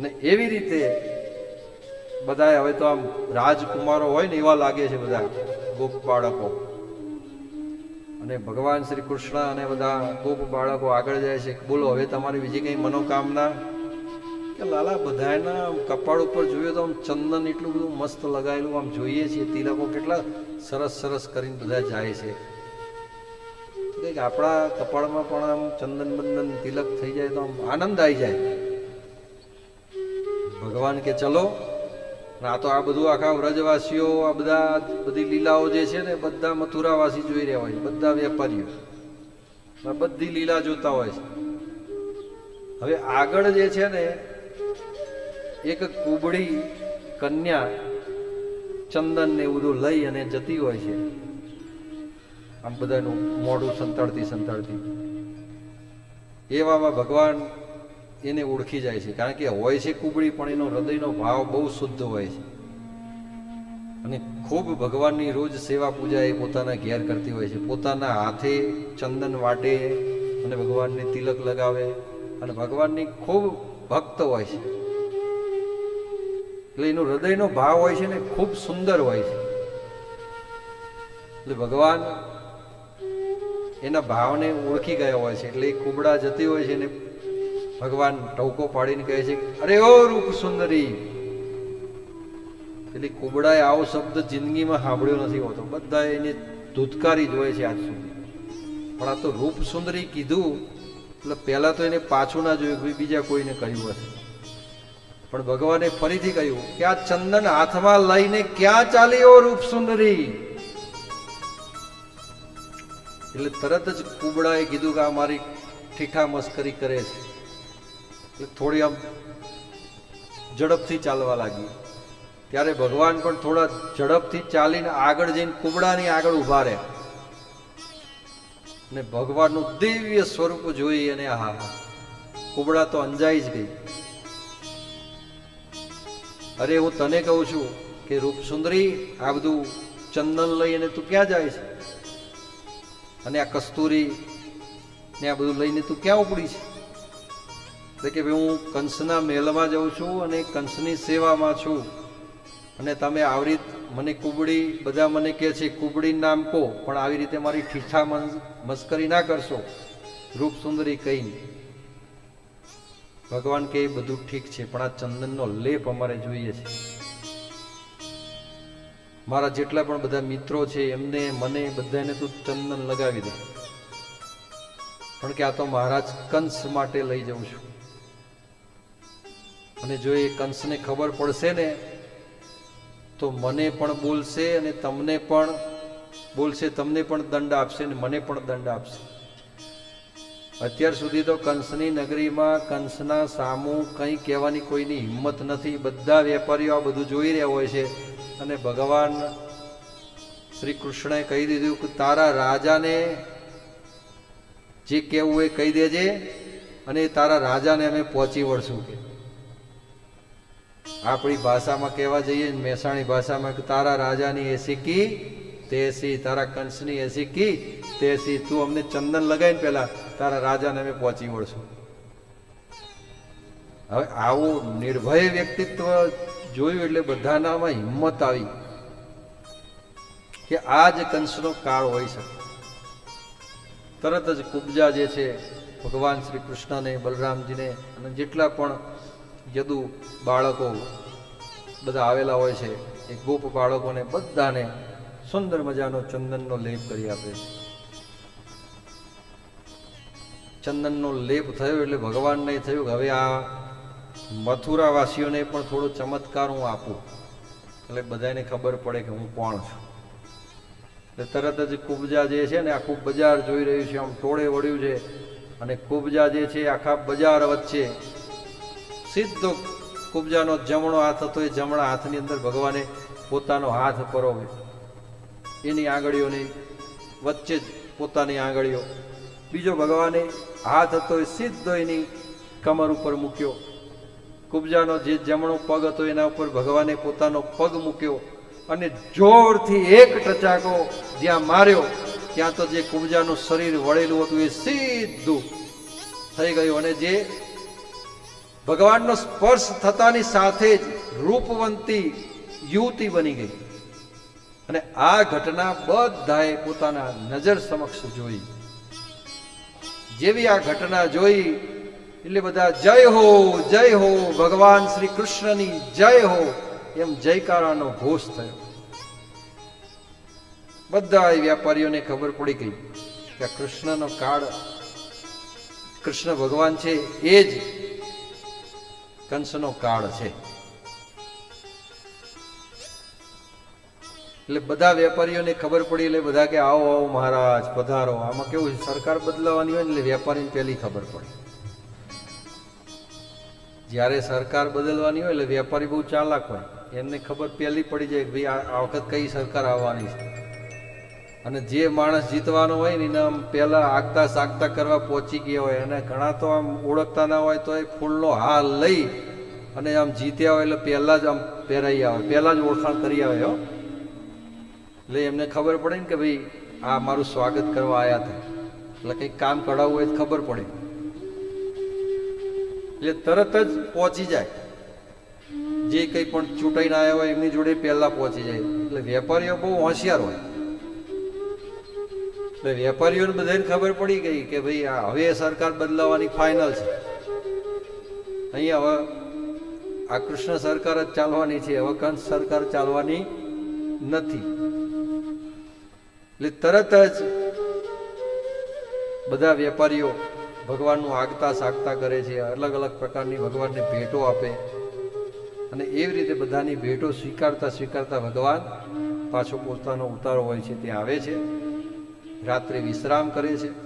ને એવી રીતે બધા હવે તો આમ રાજકુમારો હોય ને એવા લાગે છે બધા ગોપ બાળકો. અને ભગવાન શ્રી કૃષ્ણ અને બધા ગોપ બાળકો આગળ જાય છે. બોલો, હવે તમારી બીજી કઈ મનોકામના? કે લાલા બધાના કપાળ ઉપર જોઈએ તો આમ ચંદન એટલું બધું મસ્ત લગાવેલું આમ જોઈએ છીએ. તિલકો કેટલા સરસ સરસ કરીને બધા જાય છે. કંઈક આપણા કપાળમાં પણ આમ ચંદન બંદન તિલક થઈ જાય તો આમ આનંદ આવી જાય. ભગવાન કે ચલો આ તો આ બધું આખા વ્રજવાસીઓ, આ બધા બધી લીલાઓ જે છે ને, બધા મથુરાવાસી જોઈ રહ્યા હોય બધા વેપારીઓ. બધી લીલા જોતા હોય છે. હવે આગળ જે છે ને, એક કુબડી કન્યા ચંદન ને એવું બધું લઈ અને જતી હોય છે. આમ બધાનું મોઢું સંતાડતી સંતાડતી. એવામાં ભગવાન એને ઓળખી જાય છે. કારણ કે હોય છે કુબડી, પણ એનો હૃદયનો ભાવ બહુ શુદ્ધ હોય છે. અને ખૂબ ભગવાનની રોજ સેવા પૂજા એ પોતાના ઘેર કરતી હોય છે. પોતાના હાથે ચંદન વાટે અને ભગવાનને તિલક લગાવે અને ભગવાનની ખૂબ ભક્ત હોય છે. એટલે એનો હૃદયનો ભાવ હોય છે ને ખૂબ સુંદર હોય છે. એટલે ભગવાન એના ભાવને ઓળખી ગયા હોય છે. એટલે એ કુબડા જતી હોય છે ને ભગવાન ટવકો પાડીને કહે છે અરે ઓ રૂપ સુંદરી. એટલે કુબડાએ આવો શબ્દ જિંદગીમાં સાંભળ્યો નથી હોતો. બધા એને ધૂતકારી જ છે આજ સુધી. પણ આ તો રૂપ સુંદરી કીધું, એટલે પહેલા તો એને પાછું ના જોયું બીજા કોઈને કહ્યું હશે. પણ ભગવાને ફરીથી કહ્યું કે આ ચંદન હાથમાં લઈને ક્યાં ચાલી ઓ રૂપ સુંદરી? એટલે તરત જ કુબડાએ કીધું કે આ મારી ઠીઠા મસ્કરી કરે છે. થોડી આમ ઝડપથી ચાલવા લાગી. ત્યારે ભગવાન પણ થોડા ઝડપથી ચાલીને આગળ જઈને કુબડાની આગળ ઊભા રહે ને ભગવાનનું દિવ્ય સ્વરૂપ જોઈ અને આહા, કુબડા તો અંજાઈ જ ગઈ. અરે હું તને કહું છું કે રૂપ સુંદરી આ બધું ચંદન લઈ અને તું ક્યાં જાય છે? અને આ કસ્તુરી ને આ બધું લઈને તું ક્યાં ઉપડી છે? એટલે કે ભાઈ હું કંસના મહેલમાં જાઉં છું અને કંસની સેવામાં છું. અને તમે આવી રીત મને કુબડી, બધા મને કહે છે કુબડી નામ કહો. પણ આવી રીતે મારી ઠીઠા મસ્કરી ના કરશો. રૂપ સુંદરી કહીને. ભગવાન કે બધું ઠીક છે, પણ આ ચંદનનો લેપ અમારે જોઈએ છે. મારા જેટલા પણ બધા મિત્રો છે, એમને, મને બધાને તું ચંદન લગાવી દે. પણ કે આ તો મહારાજ કંસ માટે લઈ જઉં છું. અને જો એ કંસને ખબર પડશે ને, તો મને પણ બોલશે અને તમને પણ બોલશે, તમને પણ દંડ આપશે અને મને પણ દંડ આપશે. અત્યાર સુધી તો કંસની નગરીમાં કંસના સામુ કંઈ કહેવાની કોઈની હિંમત નથી. બધા વેપારીઓ આ બધું જોઈ રહ્યા હોય છે અને ભગવાન શ્રી કૃષ્ણએ કહી દીધું કે તારા રાજાને જે કહેવું એ કહી દેજે અને તારા રાજાને અમે પહોંચી વળશું કે. આપણી ભાષામાં કહેવા જઈએ મહેસાણી ભાષામાં તારા રાજાની એસી કી તેસી તારા કંસની એસી કી તેસી તું અમને ચંદન લગાવીને પહેલાં તારા રાજાને અમે પહોંચી વળશું. હવે આવું નિર્ભય વ્યક્તિત્વ જોયું એટલે બધાનામાં હિંમત આવી કે આ જ કંસનો કાળ હોઈ શકે. તરત જ કુબજા જે છે, ભગવાન શ્રી કૃષ્ણને, બલરામજીને અને જેટલા પણ યદુ બાળકો બધા આવેલા હોય છે એ ગોપ બાળકોને બધાને સુંદર મજાનો ચંદનનો લેપ કરી આપે છે. ચંદનનો લેપ થયો એટલે ભગવાનને થયું કે હવે આ મથુરાવાસીઓને પણ થોડો ચમત્કાર હું આપું. એટલે બધાને ખબર પડે કે હું કોણ છું. એટલે તરત જ કુબજા જે છે ને આખું બજાર જોઈ રહ્યું છે, આમ ટોળે વળ્યું છે અને કુબજા જે છે આખા બજાર વચ્ચે સીધો કુબજાનો જમણો હાથ હતો, એ જમણા હાથની અંદર ભગવાને પોતાનો હાથ પરોવ્યો. એની આંગળીઓની વચ્ચે જ પોતાની આંગળીઓ. બીજો ભગવાને હાથ હતો, એ સીધો એની કમર ઉપર મૂક્યો. કુબજાનો જે જમણો પગ હતો, એના ઉપર ભગવાને પોતાનો પગ મૂક્યો અને જોરથી એક ટચાકો જ્યાં માર્યો, ત્યાં તો જે કુબજાનું શરીર વળેલું હતું, એ સીધું થઈ ગયું. અને જે ભગવાનનો સ્પર્શ થતાની સાથે જ રૂપવંતી યુવતી બની ગઈ. અને આ ઘટના બધાએ પોતાના નજર સમક્ષ જોઈ. જેવી આ ઘટના જોઈ, એટલે બધા જય હો જય હો, ભગવાન શ્રી કૃષ્ણની જય હો, એમ જયકારાનો ઘોષ થયો. બધા વ્યાપારીઓને ખબર પડી ગઈ કે કૃષ્ણનો કાળ, કૃષ્ણ ભગવાન છે એ જ કંસનો કાળ છે. એટલે બધા વેપારીઓને ખબર પડી, એટલે બધા કે, આવો આવો મહારાજ, પધારો. આમાં કેવું છે, સરકાર બદલાવાની હોય ને, એટલે વેપારીને પહેલી ખબર પડે. જ્યારે સરકાર બદલવાની હોય, એટલે વેપારી બહુ ચાલાક હોય. એમને ખબર પહેલી પડી જાય કે ભાઈ આ વખત કઈ સરકાર આવવાની છે. અને જે માણસ જીતવાનો હોય ને, એને આમ પહેલાં આગતા સાગતા કરવા પહોંચી ગયા હોય અને ઘણા તો આમ ઓળખતા ના હોય તો એ ફૂલનો હાલ લઈ અને આમ જીત્યા હોય એટલે પહેલાં જ આમ પહેરાઈ આવે, પહેલાં જ ઓળખાણ કરી આવે, હો. એટલે એમને ખબર પડે ને કે ભાઈ, આ મારું સ્વાગત કરવા આવ્યા હતા. એટલે કંઈક કામ કઢાવવું હોય ખબર પડે. એટલે તરત જ પહોંચી જાય. જે કંઈ પણ ચૂંટાઈને આવ્યા હોય, એમની જોડે પહેલાં પહોંચી જાય. એટલે વેપારીઓ બહુ હોશિયાર હોય. એટલે વેપારીઓને બધાને ખબર પડી ગઈ કે ભાઈ આ હવે સરકાર બદલાવાની ફાઇનલ છે. અહીંયા હવે આ કૃષ્ણ સરકાર જ ચાલવાની છે હવે કંસ સરકાર ચાલવાની નથી. એટલે તરત જ બધા વેપારીઓ ભગવાનનું આગતા સાગતા કરે છે, અલગ અલગ પ્રકારની ભગવાનને ભેટો આપે. અને એવી રીતે બધાની ભેટો સ્વીકારતા સ્વીકારતા ભગવાન પાછો પોતાનો ઉતારો હોય છે, ત્યાં આવે છે. રાત્રે વિશ્રામ કરે છે.